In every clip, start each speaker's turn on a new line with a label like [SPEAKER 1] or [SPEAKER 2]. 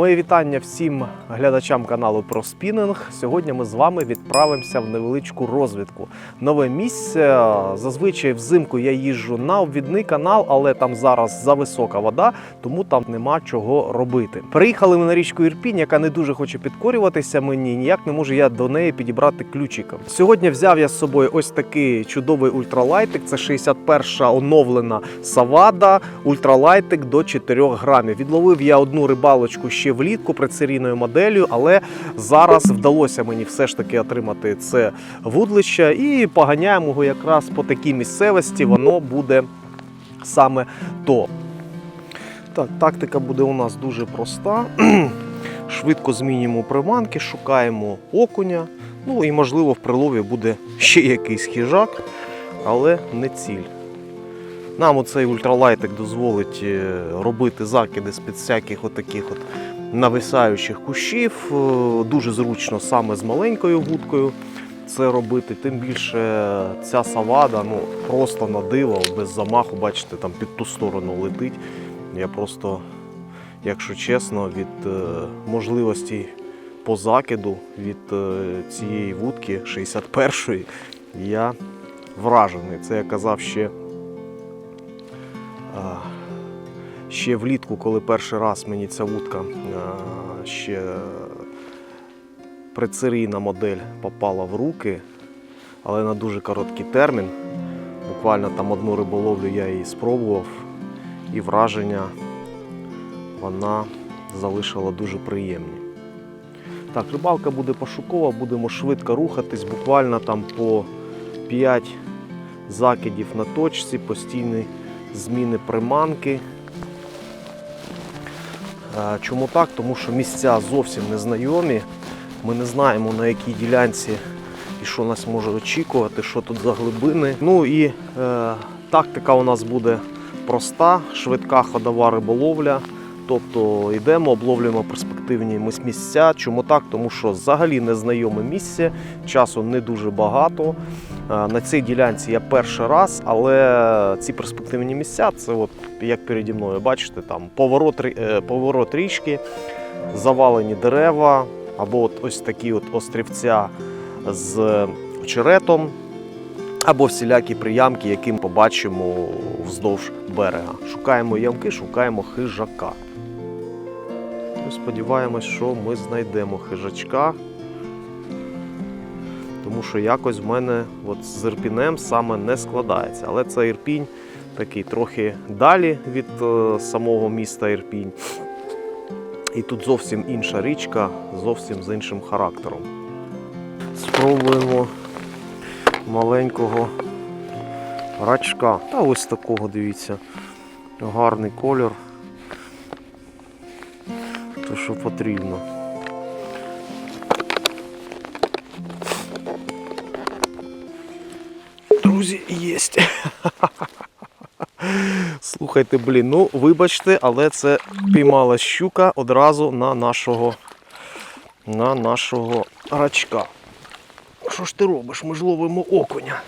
[SPEAKER 1] Моє вітання всім глядачам каналу про спінінг. Сьогодні ми з вами відправимося в невеличку розвідку. Нове місце. Зазвичай взимку я їжджу на обвідний канал, але там зараз зависока вода, тому там нема чого робити. Приїхали ми на річку Ірпінь, яка не дуже хоче підкорюватися мені. Ніяк не можу я до неї підібрати ключиком. Сьогодні взяв я з собою ось такий чудовий ультралайтик. Це 61-ша оновлена Савада. Ультралайтик до 4 грамів. Відловив я одну рибалочку ще влітку прицерійною моделлю, але зараз вдалося мені все ж таки отримати це вудлище і поганяємо його якраз по такій місцевості. Воно буде саме то. Так, тактика буде у нас дуже проста. Швидко змінюємо приманки, шукаємо окуня. Ну і можливо в прилові буде ще якийсь хижак, але не ціль. Нам оцей ультралайтик дозволить е, робити закиди з-під всяких отаких от нависаючих кущів. Е, Дуже зручно саме з маленькою вудкою це робити. Тим більше ця савада ну, просто на диво, без замаху, бачите, там під ту сторону летить. Я просто, якщо чесно, від е, можливості по закиду від е, цієї вудки 61-ї я вражений. Це я казав ще. Ще влітку, коли перший раз мені ця вудка ще прицерійна модель попала в руки, але на дуже короткий термін. Буквально там одну риболовлю я її спробував, і враження вона залишила дуже приємні. Так, рибалка буде пошукова, будемо швидко рухатись, буквально там по 5 закидів на точці, постійні зміни приманки. Чому так? Тому що місця зовсім незнайомі. Ми не знаємо на якій ділянці і що нас може очікувати, що тут за глибини. Ну і е, тактика у нас буде проста, швидка ходова риболовля. Тобто йдемо, обловлюємо перспективні місця. Чому так? Тому що взагалі незнайоме місце, часу не дуже багато. Е, На цій ділянці я перший раз, але ці перспективні місця це от як переді мною, бачите, там поворот, е, поворот річки, завалені дерева, або от ось такі от острівця з очеретом, або всілякі приямки, які ми побачимо вздовж берега. Шукаємо ямки, шукаємо хижака. Сподіваємось, що ми знайдемо хижачка. Тому що якось в мене от з Ірпінем саме не складається. Але це Ірпінь такий трохи далі від е, самого міста Ірпінь. І тут зовсім інша річка, зовсім з іншим характером. Спробуємо маленького рачка. Та ось такого, дивіться. Гарний колір. То, що потрібно. Єсть. Слухайте, блін, ну вибачте, але це піймала щука одразу на нашого на нашого рачка. Що ж ти робиш? Ми ж ловимо окуня.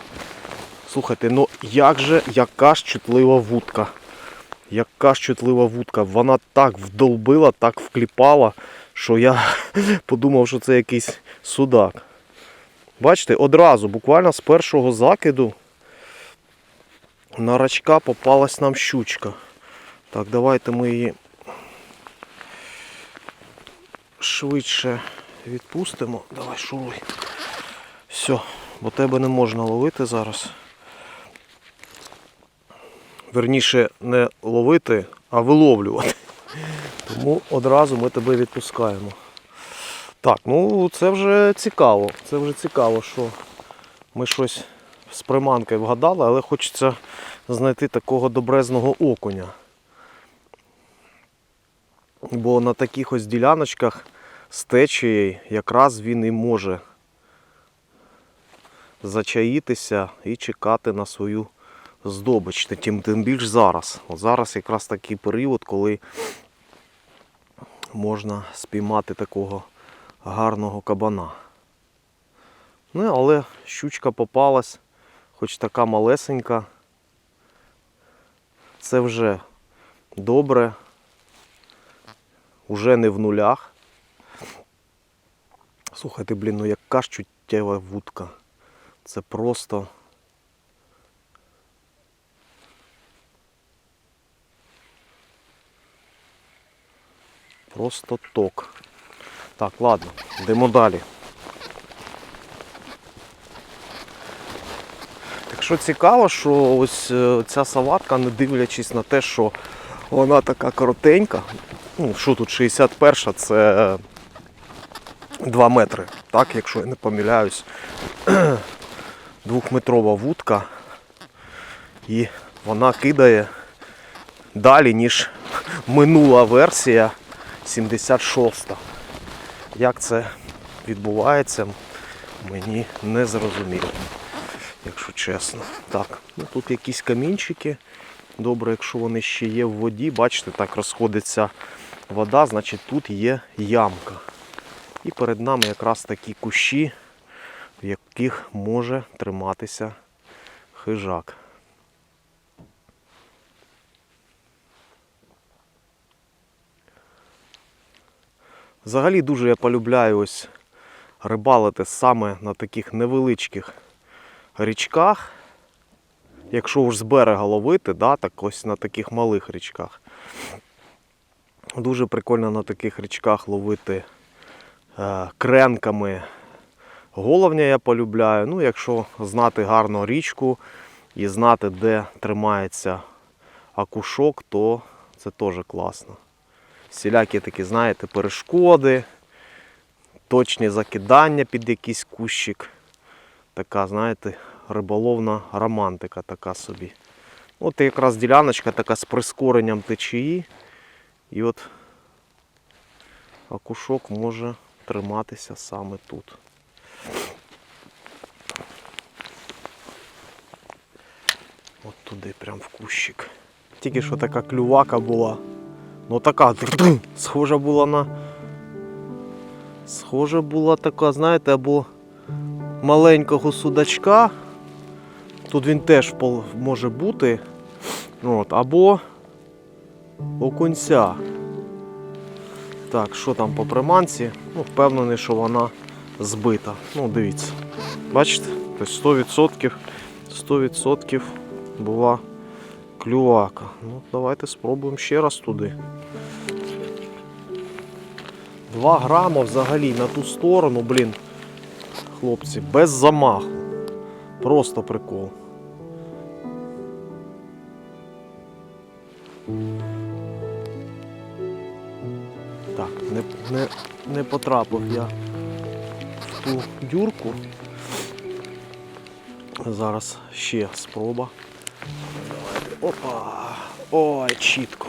[SPEAKER 1] Слухайте, ну як же яка ж чутлива вудка. Яка ж чутлива вудка. Вона так вдолбила, так вкліпала, що я подумав, що це якийсь судак. Бачите, одразу, буквально з першого закиду на рачка попалась нам щучка. Так, давайте ми її швидше відпустимо. Давай, шуруй. Все, бо тебе не можна ловити зараз. Верніше не ловити, а виловлювати. Тому одразу ми тебе відпускаємо. Так, ну це вже цікаво. Це вже цікаво, що ми щось з приманкою вгадали, але хочеться знайти такого добрезного окуня. Бо на таких ось діляночках з течією якраз він і може зачаїтися і чекати на свою здобич. Тим, тим більш зараз. От зараз якраз такий період, коли можна спіймати такого гарного кабана. Ну, але щучка попалась, хоч така малесенька. Це вже добре. уже не в нулях. Слухайте, блін, ну яка ж чуттєва вудка. Це просто. Просто ток. Так, ладно, йдемо далі. Що цікаво, що ось е, ця салатка, не дивлячись на те, що вона така коротенька. Ну, що тут 61-ша, це 2 метри, так, якщо я не помиляюсь. Двохметрова вудка. І вона кидає далі, ніж минула версія 76. Як це відбувається, мені не зрозуміло, якщо чесно. Так, ну тут якісь камінчики. Добре, якщо вони ще є в воді, бачите, так розходиться вода, значить тут є ямка. І перед нами якраз такі кущі, в яких може триматися хижак. Взагалі дуже я полюбляю ось рибалити саме на таких невеличких річках. Якщо ж з берега ловити, да, так ось на таких малих річках. Дуже прикольно на таких річках ловити е, кренками. Головня я полюбляю. Ну, якщо знати гарно річку і знати, де тримається акушок, то це теж класно. Всілякі такі, знаєте, перешкоди, точні закидання під якийсь кущик. Така, знаєте, риболовна романтика така собі. От якраз діляночка така з прискоренням течії. І от акушок може триматися саме тут. От туди, прям в кущик. Тільки що така клювака була. Ну така схожа була на. Схожа була така, знаєте, або маленького судачка. Тут він теж може бути. От, або окунця. Так, що там по приманці? Ну, впевнений, що вона збита. Ну, дивіться. Бачите? Тобто 100%, 100% була клювака. Ну, давайте спробуємо ще раз туди. 2 грама взагалі на ту сторону, блін. Хлопці, без замаху. Просто прикол. Так, не, не, не потрапив я в ту дюрку. Зараз ще спроба. Давайте. Опа! Ой, чітко.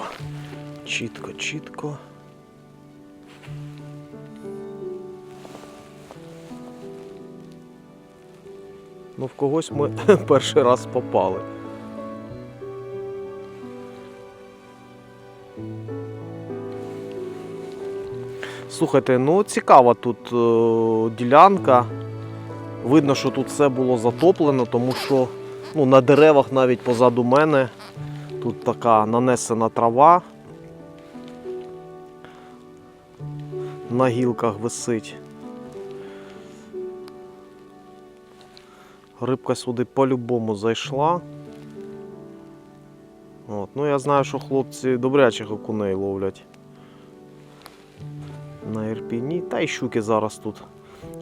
[SPEAKER 1] Чітко, чітко. Ну, в когось ми перший раз попали. Слухайте, ну цікава тут е, ділянка. Видно, що тут все було затоплено, тому що ну, на деревах навіть позаду мене тут така нанесена трава. На гілках висить. Рибка сюди по-любому зайшла. От. Ну я знаю, що хлопці добрячих окуней ловлять на Ірпіні. Та й щуки зараз тут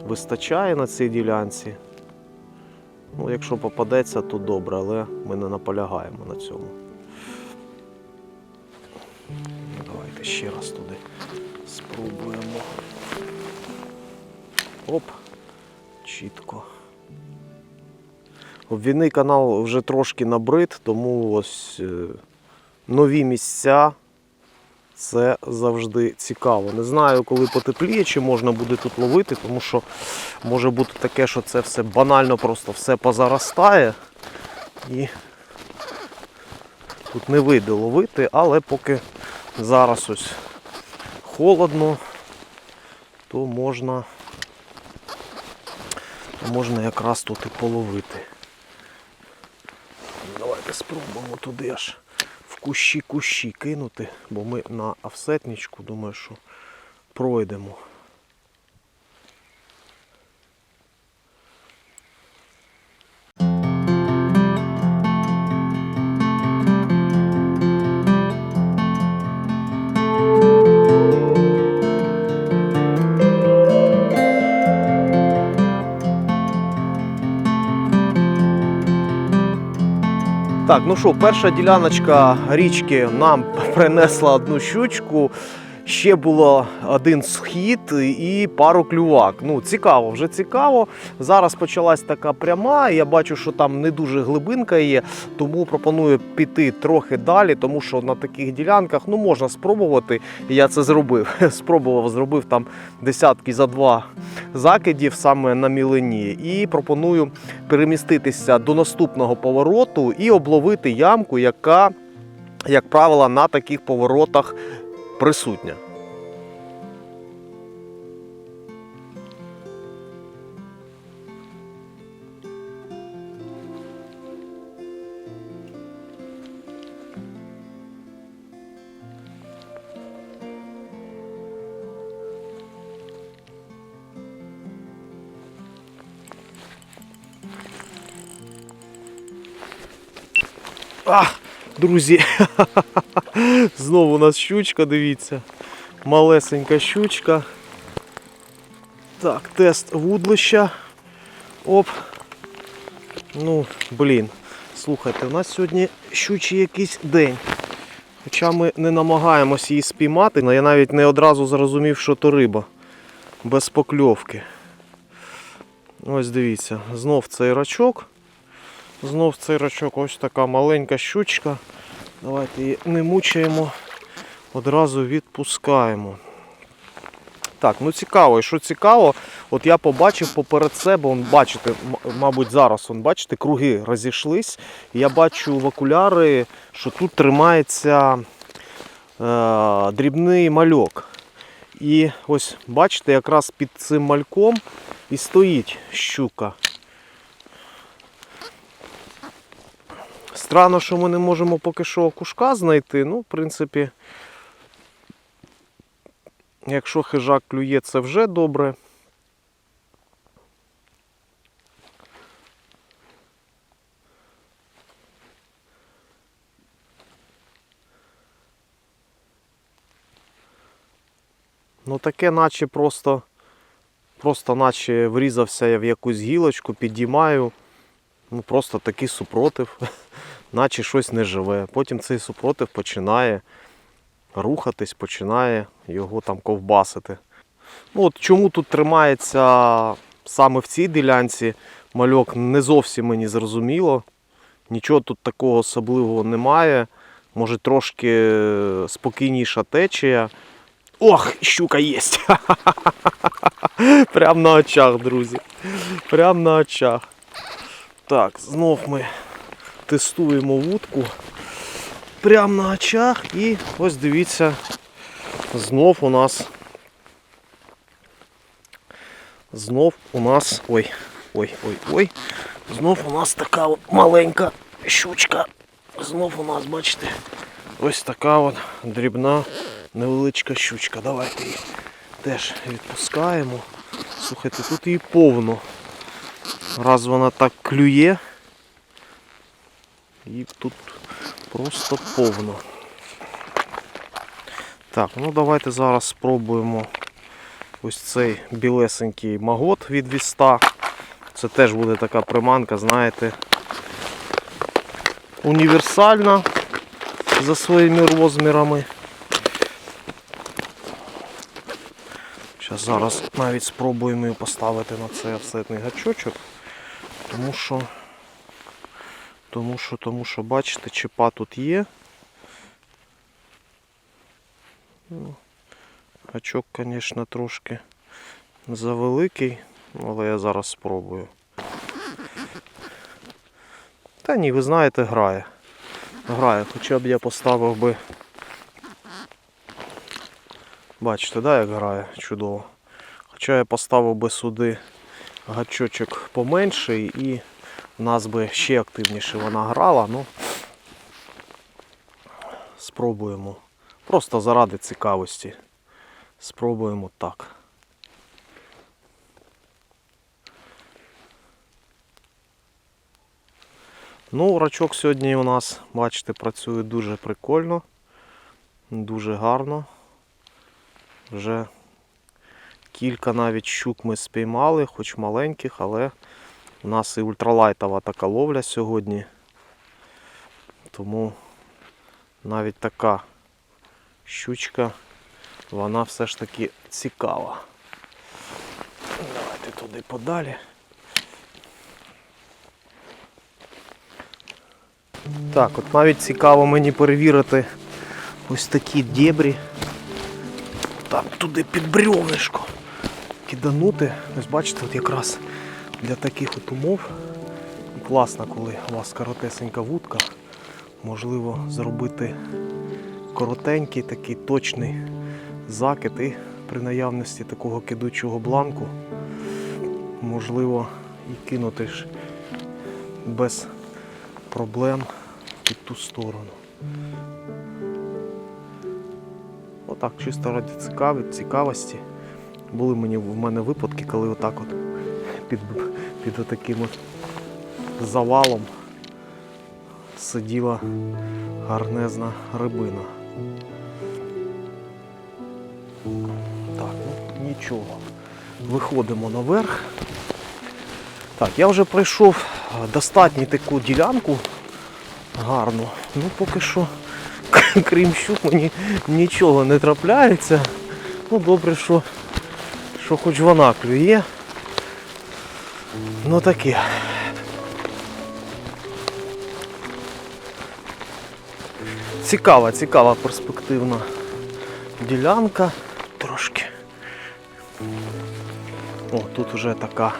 [SPEAKER 1] вистачає на цій ділянці. Ну, якщо попадеться, то добре, але ми не наполягаємо на цьому. Давайте ще раз туди спробуємо. Оп, чітко. Обвійний канал вже трошки набрид, тому ось е, нові місця це завжди цікаво. Не знаю, коли потепліє, чи можна буде тут ловити, тому що може бути таке, що це все банально просто все позаростає. І тут не вийде ловити, але поки зараз ось холодно, то можна, то можна якраз тут і половити. Давайте спробуємо туди аж в кущі-кущі кинути, бо ми на офсетничку, думаю, що пройдемо. Так, ну що, перша діляночка річки нам принесла одну щучку. Ще було один схід і пару клювак. Ну, цікаво, вже цікаво. Зараз почалась така пряма. Я бачу, що там не дуже глибинка є, тому пропоную піти трохи далі, тому що на таких ділянках ну, можна спробувати. Я це зробив. Спробував, зробив там десятки за два закидів саме на мілині. І пропоную переміститися до наступного повороту і обловити ямку, яка, як правило, на таких поворотах присутня. А, друзі, знову у нас щучка, дивіться. Малесенька щучка. Так, тест вудлища. Оп. Ну, блін. Слухайте, у нас сьогодні щучий якийсь день. Хоча ми не намагаємось її спіймати, але я навіть не одразу зрозумів, що то риба. Без покльовки. Ось дивіться, знов цей рачок. Знов цей рачок, ось така маленька щучка. Давайте її не мучаємо, одразу відпускаємо. Так, ну цікаво, і що цікаво, от я побачив поперед себе, он, бачите, мабуть, зараз он, бачите, круги розійшлись. Я бачу в окуляри, що тут тримається е, дрібний мальок. І ось бачите, якраз під цим мальком і стоїть щука. Странно, що ми не можемо поки що кушка знайти. Ну, в принципі, якщо хижак клює, це вже добре. Ну таке наче просто, просто наче врізався я в якусь гілочку, підіймаю. Ну просто такий супротив, наче щось не живе. Потім цей супротив починає рухатись, починає його там ковбасити. Ну от Чому тут тримається саме в цій ділянці мальок, не зовсім мені зрозуміло. Нічого тут такого особливого немає. Може трошки спокійніша течія. Ох, щука є! Прям на очах, друзі. Прям на очах. Так, знов ми тестуємо вудку прямо на очах і ось дивіться, знов у нас знов у нас ой, ой, ой, ой, знов у нас така от маленька щучка. Знов у нас, бачите, ось така от дрібна невеличка щучка. Давайте її теж відпускаємо. Слухайте, тут її повно. Раз вона так клює, і тут просто повно. Так, ну давайте зараз спробуємо ось цей білесенький магот від віста. Це теж буде така приманка, знаєте, універсальна за своїми розмірами. Зараз навіть спробуємо поставити на цей офсетний гачочок, тому що, тому що, тому що, бачите, чіпа тут є. Ну, Гачок, звісно, трошки завеликий, але я зараз спробую. Та ні, ви знаєте, грає. Грає, хоча б я поставив би. Бачите, да, як грає чудово. Хоча я поставив би сюди гачочок поменший і в нас би ще активніше вона грала, ну спробуємо. Просто заради цікавості. Спробуємо так. Ну, рачок сьогодні у нас, бачите, працює дуже прикольно, дуже гарно. Вже кілька навіть щук ми спіймали, хоч маленьких, але у нас і ультралайтова така ловля сьогодні. Тому навіть така щучка, вона все ж таки цікава. Давайте туди подалі. Так, от навіть цікаво мені перевірити ось такі дєбрі. Так, туди під брьовнишко киданути. Ось бачите, от якраз для таких от умов класно, коли у вас коротесенька вудка, можливо зробити коротенький, такий точний закид і при наявності такого кидучого бланку можливо і кинути ж без проблем під ту сторону. Отак, чисто цікаві, цікавості. Були мені в мене випадки, коли отак от під, під отаким от завалом сиділа гарнезна рибина. Так, ну нічого. Виходимо наверх. Так, я вже пройшов достатньо таку ділянку гарну. Ну поки що, крім щук, мені нічого не трапляється. Ну добре, що, що хоч вона клює. Ну таке. Цікава, цікава перспективна ділянка. Трошки. О, тут вже така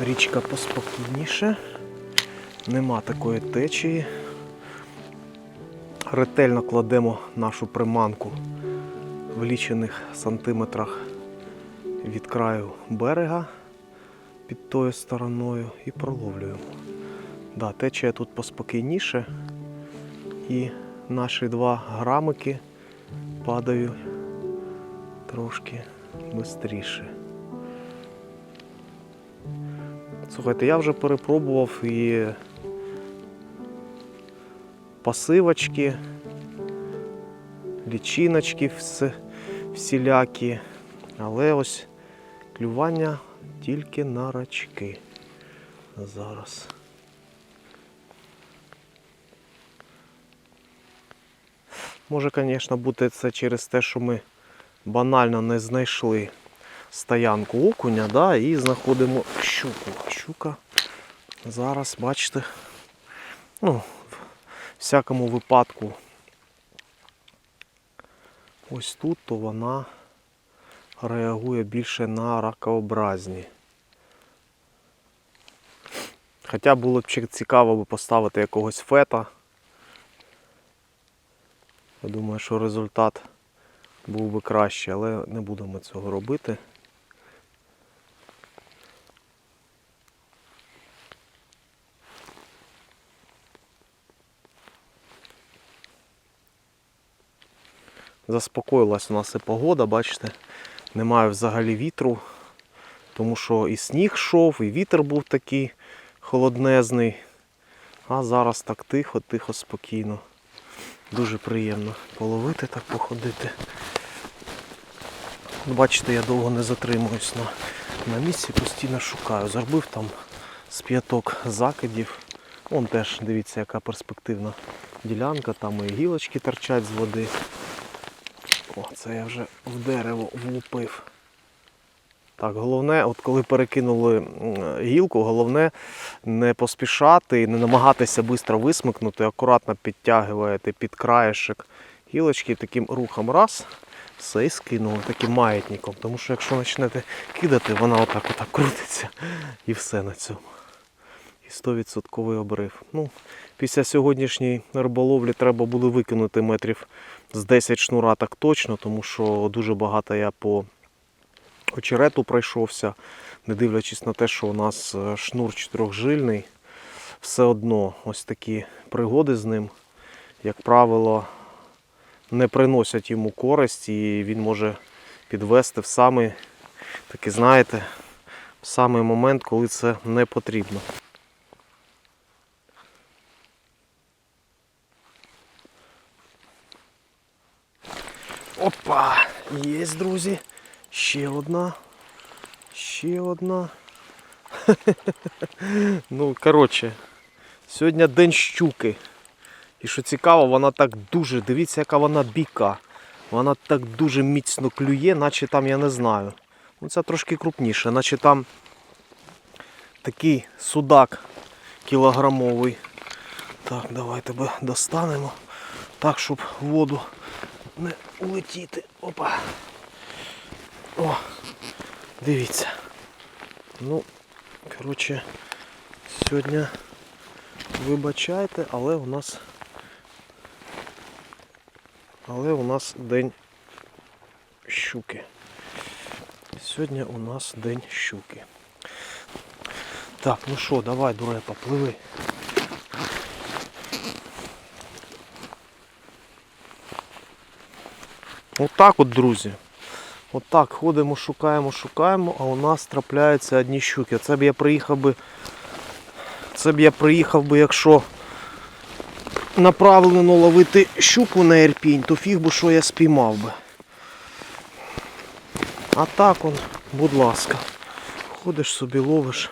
[SPEAKER 1] річка поспокійніше. Нема такої течії. Ретельно кладемо нашу приманку в лічених сантиметрах від краю берега під тою стороною і проловлюємо. Да, течія тут поспокійніше і наші два грамики падають трошки швидше. Слухайте, я вже перепробував і пасивочки, лічиночки всілякі, але ось клювання тільки на рачки зараз. Може, звісно, бути це через те, що ми банально не знайшли стоянку окуня, да, і знаходимо щуку. Щука зараз, бачите, ну, в всякому випадку ось тут, то вона реагує більше на ракообразні. Хоча було б цікаво поставити якогось фета. Я думаю, що результат був би краще, але не будемо цього робити. Заспокоїлась у нас і погода, бачите, немає взагалі вітру, тому що і сніг йшов, і вітер був такий холоднезний. А зараз так тихо, тихо, спокійно. Дуже приємно половити так походити. Бачите, я довго не затримуюсь на, на місці, постійно шукаю. Зробив там з п'яток закидів. Вон теж дивіться, яка перспективна ділянка, там і гілочки торчать з води. О, це я вже в дерево влупив. Так, головне, от коли перекинули гілку, головне не поспішати і не намагатися швидко висмикнути, акуратно підтягуєте під краєшок гілочки таким рухом раз, все і скинули таким маятником. Тому що якщо почнете кидати, вона отак отак крутиться і все на цьому. І 100% обрив. Ну, після сьогоднішньої риболовлі треба було викинути метрів з 10 шнура так точно, тому що дуже багато я по очерету пройшовся, не дивлячись на те, що у нас е, шнур чотирьохжильний, все одно ось такі пригоди з ним, як правило, не приносять йому користь і він може підвести в самий, такий, знаєте, в самий момент, коли це не потрібно. Опа! Є, друзі. Ще одна. Ще одна. ну, коротше, сьогодні день щуки. І що цікаво, вона так дуже, дивіться, яка вона біка. Вона так дуже міцно клює, наче там, я не знаю. Ну це трошки крупніше, наче там такий судак кілограмовий. Так, давай тебе достанемо. Так, щоб воду не улетіти. Опа. О, дивіться. Ну, коротше, сьогодні вибачайте, але у нас але у нас день щуки. Сьогодні у нас день щуки. Так, ну що, давай, дурепа, пливи. Отак от, друзі. Отак ходимо, шукаємо, шукаємо, а у нас трапляються одні щуки. Це б я приїхав би. Це б я приїхав би, якщо направлено ловити щуку на Ірпінь, то фіг би що я спіймав би. А так он, будь ласка, ходиш собі, ловиш.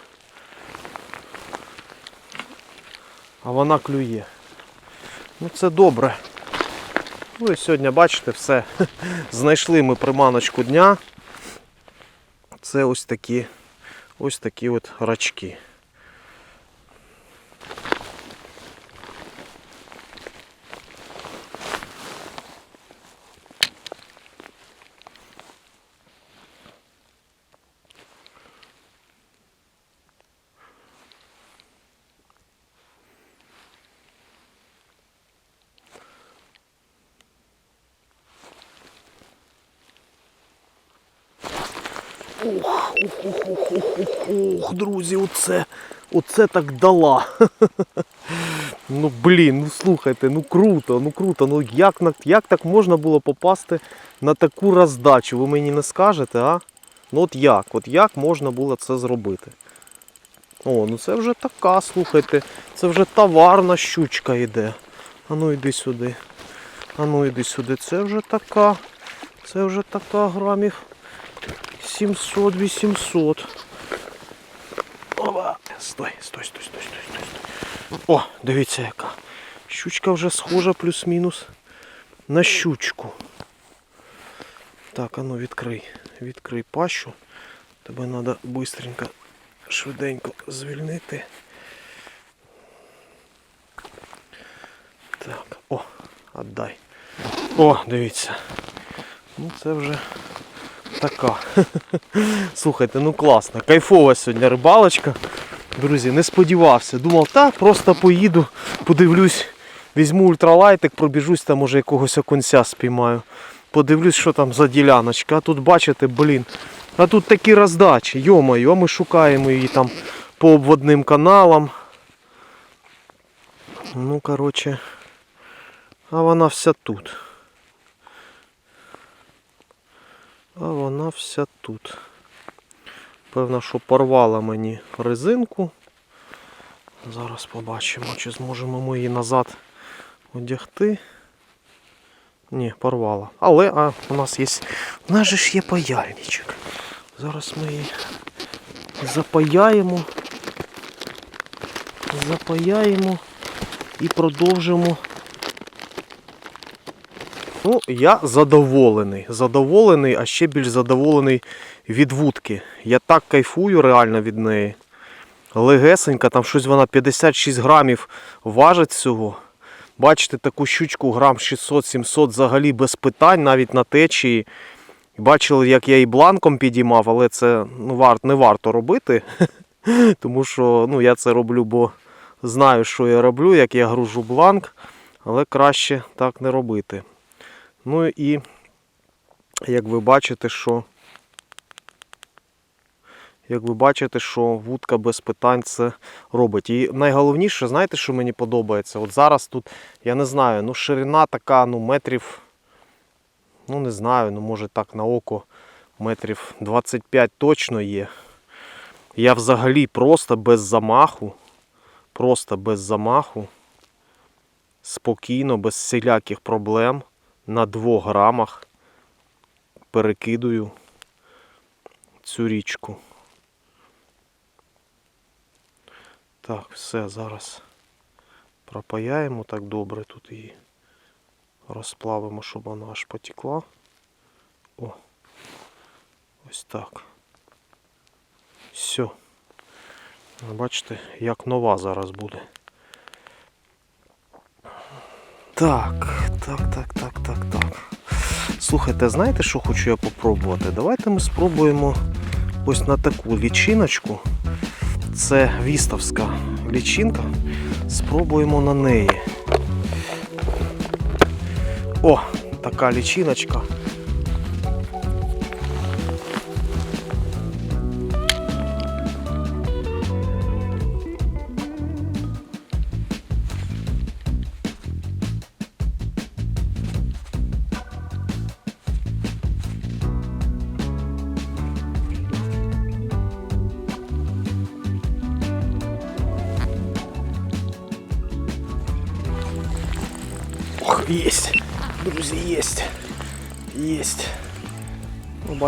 [SPEAKER 1] А вона клює. Ну це добре. Ну і сьогодні, бачите, все. Знайшли ми приманочку дня. Це ось такі ось такі от рачки. Друзі, оце, оце так дала. Ну блін, ну слухайте, ну круто, ну круто. Ну як, як так можна було попасти на таку роздачу? Ви мені не скажете, а? Ну от як? От як можна було це зробити? О, ну це вже така, слухайте, це вже товарна щучка йде. А ну йди сюди. А ну йди сюди. Це вже така. Це вже така грамів 700-800. Опа. Стой, стой, стой, стой, стой, стой, стой. О, дивіться яка. Щучка вже схожа плюс-мінус на щучку. Так, а ну відкрий. Відкрий пащу. Тебе треба швидко, швиденько звільнити. Так, о, отдай. О, дивіться. Ну це вже така. Слухайте, ну класно. Кайфова сьогодні рибалочка. Друзі, не сподівався. Думав, так, просто поїду, подивлюсь, візьму ультралайтик, пробіжусь, там може якогось окунця спіймаю. Подивлюсь, що там за діляночка. А тут бачите, блін. А тут такі роздачі, йомаю, а ми шукаємо її там по обводним каналам. Ну, коротше, а вона вся тут. А вона вся тут. Певно, що порвала мені резинку. Зараз побачимо, чи зможемо ми її назад одягти. Ні, порвала. Але а, у нас є. У нас же ж є паяльничок. Зараз ми її запаяємо. Запаяємо і продовжимо Ну, я задоволений. Задоволений, а ще більш задоволений від вудки. Я так кайфую реально від неї. Легесенька, там щось вона 56 грамів важить всього. Бачите, таку щучку грам 600-700 взагалі без питань, навіть на течії. Бачили, як я її бланком підіймав, але це ну, вар, не варто робити. Тому що ну, я це роблю, бо знаю, що я роблю, як я гружу бланк, але краще так не робити. Ну і як ви бачите, що як ви бачите, що вудка без питань це робить. І найголовніше, знаєте, що мені подобається? От зараз тут, я не знаю, ну ширина така, ну метрів, ну не знаю, ну може так на око Метрів 25 точно є. Я взагалі просто без замаху, просто без замаху, спокійно, без всіляких проблем на 2 грамах перекидую цю річку. Так, все, зараз пропаяємо так добре тут її. Розплавимо, щоб вона аж потекла. О, ось так. Все. Бачите, як нова зараз буде. Так, так, так, так, так, так. Слухайте, знаєте, що хочу я попробувати? Давайте ми спробуємо ось на таку лічиночку. Це віставська лічинка. Спробуємо на неї. О, така лічиночка.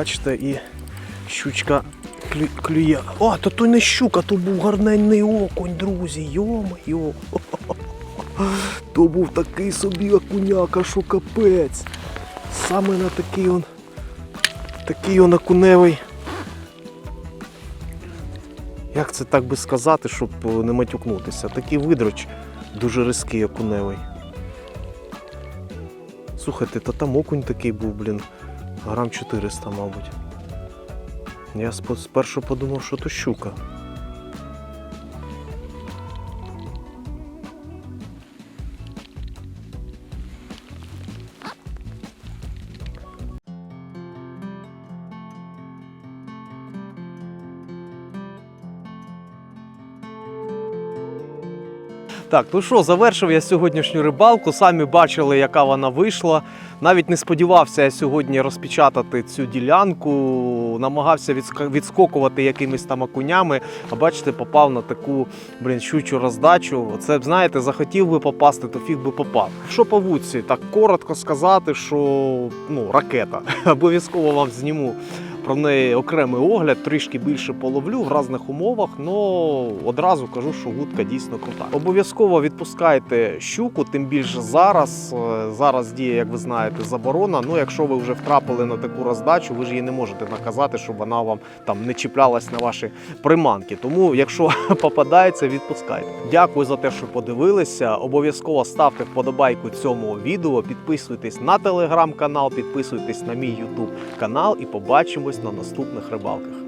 [SPEAKER 1] Бачите, і щучка клю, клює. О, то то не щука, то був гарненний окунь, друзі. Йо-моє. То був такий собі окуняка, що капець. Саме на такий он. Такий он окуневий. Як це так би сказати, щоб е, не матюкнутися? Такий видроч дуже різкий окуневий. Слухайте, та там окунь такий був, блін, грам 400, мабуть. Я спершу подумав, що то щука. Так, ну що, завершив я сьогоднішню рибалку. Самі бачили, яка вона вийшла. Навіть не сподівався я сьогодні розпечатати цю ділянку, намагався відскокувати якимись там окунями. А бачите, попав на таку блін, щучу роздачу. Це б знаєте, захотів би попасти, то фіг би попав. Що по вудці, так коротко сказати, що ну, ракета. Обов'язково вам зніму про неї окремий огляд, трішки більше половлю в різних умовах, але одразу кажу, що вудка дійсно крута. Обов'язково відпускайте щуку, тим більше зараз. Е, Зараз діє, як ви знаєте, заборона. Ну, якщо ви вже втрапили на таку роздачу, ви ж її не можете наказати, щоб вона вам там не чіплялась на ваші приманки. Тому, якщо попадається, відпускайте. Дякую за те, що подивилися. Обов'язково ставте вподобайку цьому відео, підписуйтесь на телеграм-канал, підписуйтесь на мій ютуб канал і побачимось на наступних рибалках.